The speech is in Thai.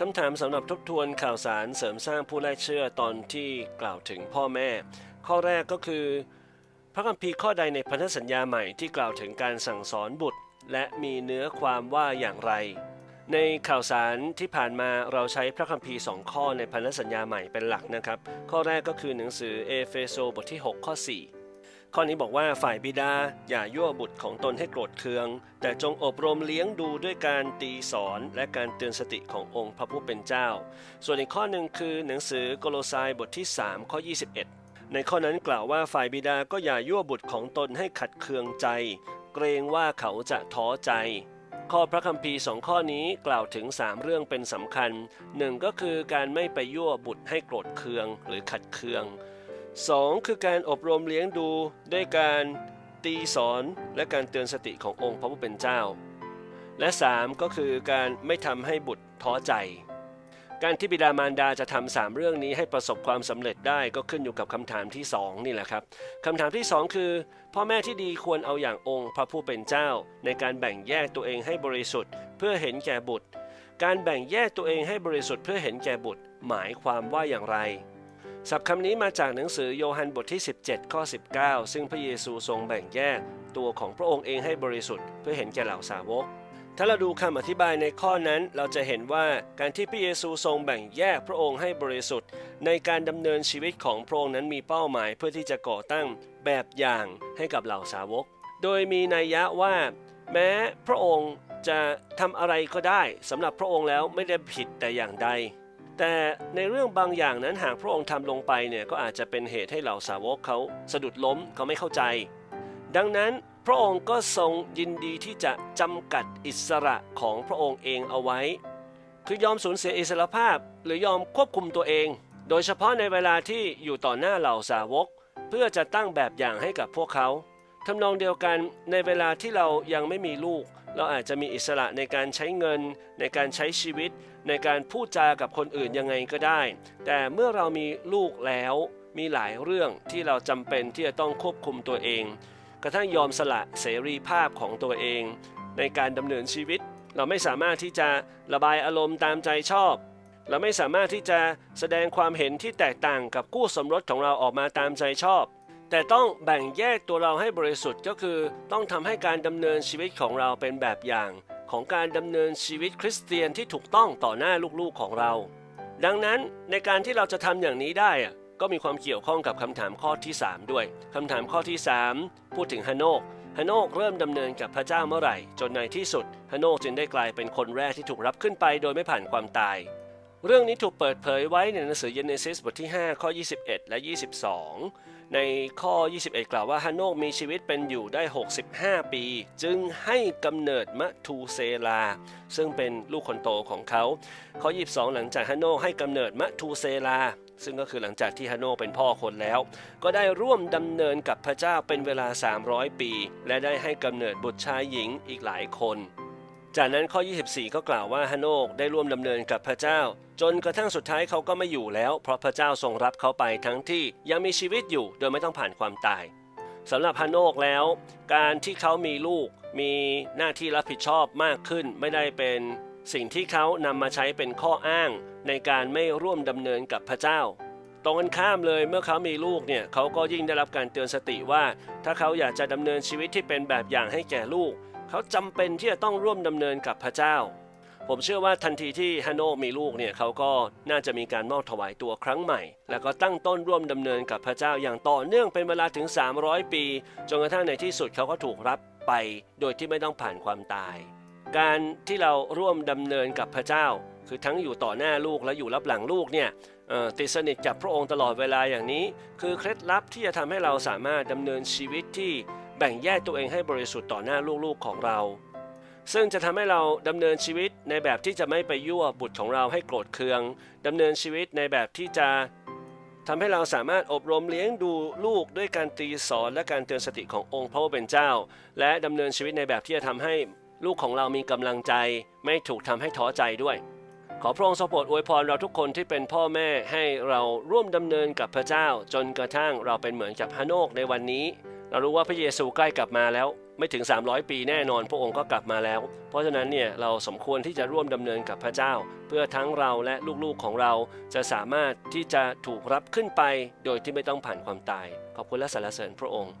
คำถามสำหรับทบทวนข่าวสารเสริมสร้างผู้ไล่เชื่อตอนที่กล่าวถึงพ่อแม่ ข้อแรกก็คือ พระคัมภีร์ข้อใดในพันธสัญญาใหม่ที่กล่าวถึงการสั่งสอนบุตร และมีเนื้อความว่าอย่างไร ในข่าวสารที่ผ่านมาเราใช้พระคัมภีร์สองข้อในพันธสัญญาใหม่เป็นหลักนะครับ ข้อแรกก็คือหนังสือเอเฟโซบทที่ 6 ข้อ 4 ข้อนี้บอกว่าฝ่ายบิดาอย่ายั่วบุตรของตนให้โกรธเคือง แต่จงอบรมเลี้ยงดูด้วยการตีสอนและการเตือนสติขององค์พระผู้เป็นเจ้า ส่วนอีกข้อหนึ่งคือหนังสือโกโลไซบทที่ 3 ข้อ 21 ในข้อนั้นกล่าวว่าฝ่ายบิดาก็อย่ายั่วบุตรของตนให้ขัดเคืองใจ เกรงว่าเขาจะท้อใจข้อพระคัมภีร์สองข้อนี้กล่าวถึง 3 เรื่องเป็นสำคัญหนึ่งก็คือการไม่ไปยั่วบุตรให้โกรธเคืองหรือขัดเคือง 2. คือการอบรมเลี้ยงดูด้วยการตีสอนและการเตือนสติขององค์พระผู้เป็นเจ้า และ 3. ก็คือการไม่ทำให้บุตรท้อใจ การที่บิดามารดาจะทำสามเรื่องนี้ให้ประสบความสำเร็จได้ก็ขึ้นอยู่กับคำถามที่ 2 นี่แหละครับคำถามที่ 2 คือ พ่อแม่ที่ดีควรเอาอย่างองค์พระผู้เป็นเจ้า ในการแบ่งแยกตัวเองให้บริสุทธิ์ เพื่อเห็นแก่บุตร การแบ่งแยกตัวเองให้บริสุทธิ์เพื่อเห็นแก่บุตร หมายความว่าอย่างไร ศัพท์คำนี้มาจากหนังสือโยฮันบทที่ 17 ข้อ 19 ซึ่งพระเยซูทรงแบ่งแยกตัวของพระองค์เองให้บริสุทธิ์เพื่อเห็นแก่เหล่าสาวก ถ้าเราดูคำอธิบายในข้อนั้น เราจะเห็นว่าการที่พระเยซูทรงแบ่งแยกพระองค์ให้บริสุทธิ์ ในการดำเนินชีวิตของพระองค์นั้นมีเป้าหมายเพื่อที่จะก่อตั้งแบบอย่างให้กับเหล่าสาวก โดยมีนัยยะว่า แม้พระองค์จะทำอะไรก็ได้สำหรับพระองค์แล้วไม่ได้ผิดแต่อย่างใด แต่ในเรื่องบางอย่างนั้นหากพระองค์ทำลงไปเนี่ยก็อาจจะเป็นเหตุให้เหล่าสาวกเขาสะดุดล้มเขาไม่เข้าใจ ดังนั้นพระองค์ก็ทรงยินดีที่จะจำกัดอิสระของพระองค์เองเอาไว้ คือยอมสูญเสียอิสรภาพหรือยอมควบคุมตัวเอง โดยเฉพาะในเวลาที่อยู่ต่อหน้าเหล่าสาวก เพื่อจะตั้งแบบอย่างให้กับพวกเขาทำนองเดียวกันในเวลาที่เรายังไม่มีลูก เราอาจจะมีอิสระในการใช้เงิน ในการใช้ชีวิต ในการพูดจากับคนอื่นยังไงก็ได้ แต่เมื่อเรามีลูกแล้วมีหลายเรื่องที่เราจำเป็นที่จะต้องควบคุมตัวเอง กระทั่งยอมสละเสรีภาพของตัวเอง ในการดำเนินชีวิต เราไม่สามารถที่จะระบายอารมณ์ตามใจชอบ เราไม่สามารถที่จะแสดงความเห็นที่แตกต่างกับคู่สมรสของเราออกมาตามใจชอบ แต่ต้องแบ่งแยกตัวเราให้บริสุทธิ์ก็คือต้องทำให้การดำเนินชีวิตของเราเป็นแบบอย่าง ของการดำเนินชีวิตคริสเตียนที่ถูกต้องต่อหน้าลูกๆของเรา ดังนั้นในการที่เราจะทำอย่างนี้ได้อะก็มีความเกี่ยวข้องกับคำถามข้อที่ 3 ด้วยคำถามข้อที่ 3 พูดถึงฮานโนกฮานโนกเริ่มดำเนินกับพระเจ้าเมื่อไหร่ จนในที่สุดฮานโนกจึงได้กลายเป็นคนแรกที่ถูกรับขึ้นไปโดยไม่ผ่านความตาย เรื่องนี้ถูกเปิดเผยไว้ในหนังสือเยเนซิสบทที่ 5 ข้อ 21 และ 22 ในข้อ 21 กล่าวว่าฮานโนกมีชีวิตเป็นอยู่ได้ 65 ปี จึงให้กำเนิดมะทูเซลา ซึ่งเป็นลูกคนโตของเขา ข้อ 22 หลังจากฮานโนกให้กำเนิดมะทูเซลา ซึ่งก็คือหลังจากที่ฮานโนกเป็นพ่อคนแล้ว ก็ได้ร่วมดำเนินกับพระเจ้าเป็นเวลา 300 ปี และได้ให้กำเนิดบุตรชายหญิงอีกหลายคน จากนั้นข้อ 24 ก็กล่าวว่าฮานกได้ร่วมดำเนินกับพระเจ้า จนกระทั่งสุดท้ายเขาก็ไม่อยู่แล้ว เพราะพระเจ้าทรงรับเขาไปทั้งที่ยังมีชีวิตอยู่โดยไม่ต้องผ่านความตายสำหรับฮานโนกแล้ว การที่เขามีลูก มีหน้าที่รับผิดชอบมากขึ้น ไม่ได้เป็นสิ่งที่เขานำมาใช้เป็นข้ออ้าง ในการไม่ร่วมดำเนินกับพระเจ้าตรงกันข้ามเลยเมื่อเขามีลูกเนี่ยเขาก็ยิ่งได้รับการเตือนสติว่า ถ้าเขาอยากจะดำเนินชีวิตที่เป็นแบบอย่างให้แก่ลูก เขาจำเป็นที่จะต้องร่วมดำเนินกับพระเจ้า ผมเชื่อว่าทันทีที่ฮานโนมีลูกเนี่ยเขาก็น่าจะมีการมอบถวายตัวครั้งใหม่ แล้วก็ตั้งต้นร่วมดำเนินกับพระเจ้าอย่างต่อเนื่องเป็นเวลาถึง 300 ปี จนกระทั่งในที่สุดเขาก็ถูกรับไป โดยที่ไม่ต้องผ่านความตาย การที่เราร่วมดำเนินกับพระเจ้า คือทั้งอยู่ต่อหน้าลูกและอยู่รับหลังลูกเนี่ยติดสนิทกับพระองค์ตลอดเวลาอย่างนี้ คือเคล็ดลับที่จะทำให้เราสามารถดำเนินชีวิตที่ แบ่งแยกตัวเองให้บริสุทธิ์ต่อหน้าลูกๆของเรา ซึ่งจะทำให้เราดำเนินชีวิตในแบบที่จะไม่ไปยั่วบุตรของเราให้โกรธเคืองดำเนินชีวิตในแบบที่จะทำให้เราสามารถอบรมเลี้ยงดูลูกด้วยการตีสอนและการเตือนสติขององค์พระผู้เป็นเจ้า และดำเนินชีวิตในแบบที่จะทำให้ลูกของเรามีกำลังใจ ไม่ถูกทำให้ท้อใจด้วย ขอพระองค์ทรงโปรดอวยพรเราทุกคนที่เป็นพ่อแม่ให้เราร่วมดำเนินกับพระเจ้า จนกระทั่งเราเป็นเหมือนกับฮานโนกในวันนี้ เรารู้ว่าพระเยซูใกล้กลับมาแล้วไม่ถึง 300 ปีแน่นอน พระองค์ก็กลับมาแล้ว เพราะฉะนั้นเนี่ยเราสมควรที่จะร่วมดำเนินกับพระเจ้า เพื่อทั้งเราและลูกๆของเราจะสามารถที่จะถูกรับขึ้นไป โดยที่ไม่ต้องผ่านความตาย ขอบคุณและสรรเสริญพระองค์